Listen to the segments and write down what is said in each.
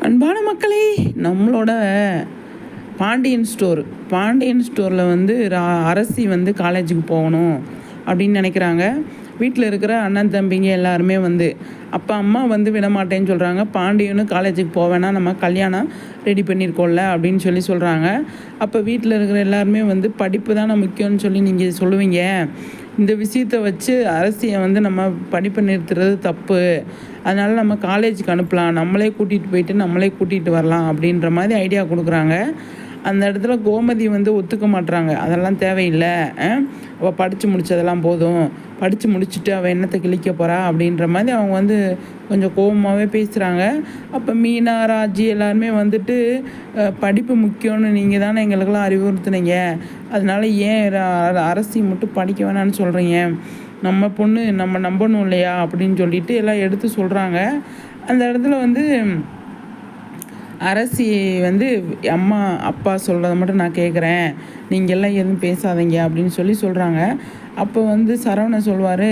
அன்பான மக்களே நம்மளோட பாண்டியன் ஸ்டோர் பாண்டியன் ஸ்டோரில் வந்து ரா- அரசி வந்து காலேஜுக்கு போகணும் அப்படின்னு நினைக்கிறாங்க. வீட்டில் இருக்கிற அண்ணன் தம்பிங்க எல்லாருமே வந்து அப்பா அம்மா வந்து விட மாட்டேன்னு சொல்கிறாங்க பாண்டியனும் காலேஜுக்கு போவேன்னா நம்ம கல்யாணம் ரெடி பண்ணியிருக்கோம்ல அப்படின்னு சொல்லி சொல்கிறாங்க அப்போ வீட்டில் இருக்கிற எல்லாருமே வந்து படிப்பு தானே முக்கியம்னு சொல்லி நீங்கள் சொல்லுவீங்க. இந்த விஷயத்தை வச்சு அரசியை வந்து நம்ம படிப்பை நிறுத்துறது தப்பு. அதனால் நம்ம காலேஜுக்கு அனுப்பலாம். நம்மளே கூட்டிகிட்டு போயிட்டு நம்மளே கூட்டிகிட்டு வரலாம் அப்படின்ற மாதிரி ஐடியா கொடுக்குறாங்க. அந்த இடத்துல கோமதி வந்து ஒத்துக்க மாட்டுறாங்க அதெல்லாம் தேவையில்லை. அவள் படித்து முடித்ததெல்லாம் போதும். படித்து முடிச்சுட்டு அவள் என்னத்தை கிழிக்க போகிறா அப்படின்ற மாதிரி அவங்க வந்து கொஞ்சம் கோபமாகவே பேசுகிறாங்க அப்போ மீனா ராஜி எல்லாருமே வந்துட்டு படிப்பு முக்கியம்னு நீங்கள் தானே எங்களுக்கெல்லாம் அறிவுறுத்துனீங்க. அதனால் ஏன் அரசி மட்டும் படிக்க வேணாம்னு சொல்கிறீங்க நம்ம பொண்ணு நம்ம நம்பணும் இல்லையா? அப்படின்னு சொல்லிட்டு எல்லாம் எடுத்து சொல்கிறாங்க அந்த இடத்துல வந்து அரசி வந்து அம்மா அப்பா சொல்கிறத மட்டும் நான் கேட்குறேன் நீங்கள்லாம் எதுவும் பேசாதீங்க அப்படின்னு சொல்லி சொல்கிறாங்க அப்போ வந்து சரவணன் சொல்வார்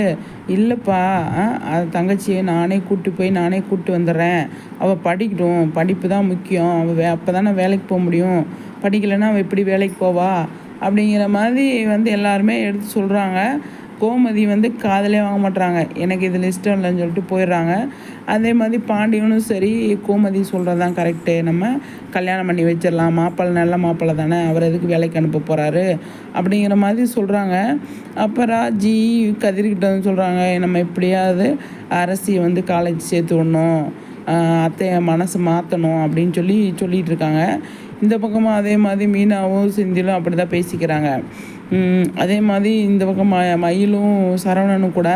இல்லைப்பா ஆ, அது தங்கச்சியை நானே கூப்பிட்டு போய் நானே கூப்பிட்டு வந்துடுறேன். அவள் படிக்கட்டும். படிப்பு தான் முக்கியம். அவள் வே அப்போ தானே வேலைக்கு போக முடியும். படிக்கலைன்னா அவள் எப்படி வேலைக்கு போவா? அப்படிங்கிற மாதிரி வந்து எல்லாருமே எடுத்து சொல்கிறாங்க கோமதி வந்து காதலே வாங்க மாட்றாங்க. எனக்கு இதில் இஷ்டம் இல்லைன்னு சொல்லிட்டு போயிடுறாங்க. அதே மாதிரி பாண்டியனும் சரி கோமதி சொல்கிறது தான் கரெக்டு நம்ம கல்யாணம் பண்ணி வச்சிடலாம். மாப்பிள்ளை நல்ல மாப்பிள்ளை தானே. அவர் எதுக்கு வேலைக்கு அனுப்ப போகிறாரு அப்படிங்கிற மாதிரி சொல்கிறாங்க அப்போ ராஜி கதிர்கிட்ட வந்து சொல்கிறாங்க நம்ம எப்படியாவது அரசியை வந்து காலேஜ் சேர்த்து விடணும். ஆஹ் அத்தைய மனசு மாற்றணும் அப்படின்னு சொல்லி சொல்லிகிட்டு இருக்காங்க. இந்த பக்கமாக அதே மாதிரி மீனாவும் சிந்திலும் அப்படி தான் பேசிக்கிறாங்க. அதே மாதிரி இந்த பக்கம் ம மயிலும் சரவணனும் கூட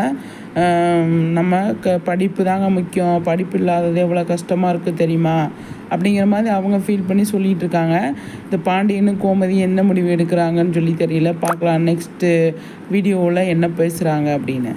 நம்ம க படிப்பு தாங்க முக்கியம். படிப்பு இல்லாதது எவ்வளோ கஷ்டமாக இருக்குது தெரியுமா? அப்படிங்கிற மாதிரி அவங்க ஃபீல் பண்ணி சொல்லிகிட்டு இருக்காங்க. இந்த பாண்டியனும் கோமதி என்ன முடிவு எடுக்கிறாங்கன்னு சொல்லி தெரியல. பார்க்கலாம். நெக்ஸ்ட்டு வீடியோவில் என்ன பேசுகிறாங்க அப்படின்னு.